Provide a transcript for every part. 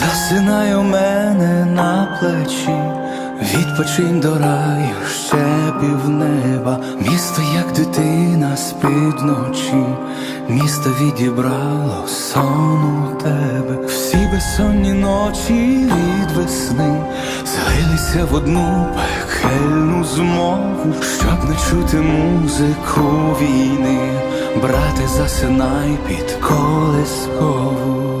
Засинай у мене на плечі, відпочинь до раю, ще півнеба, місто, як дитина спить ночі, місто відібрало сон у тебе, всі безсонні ночі від весни злилися в одну пекельну змову, щоб не чути музику війни, брате, засинай під колискову.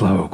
Slow.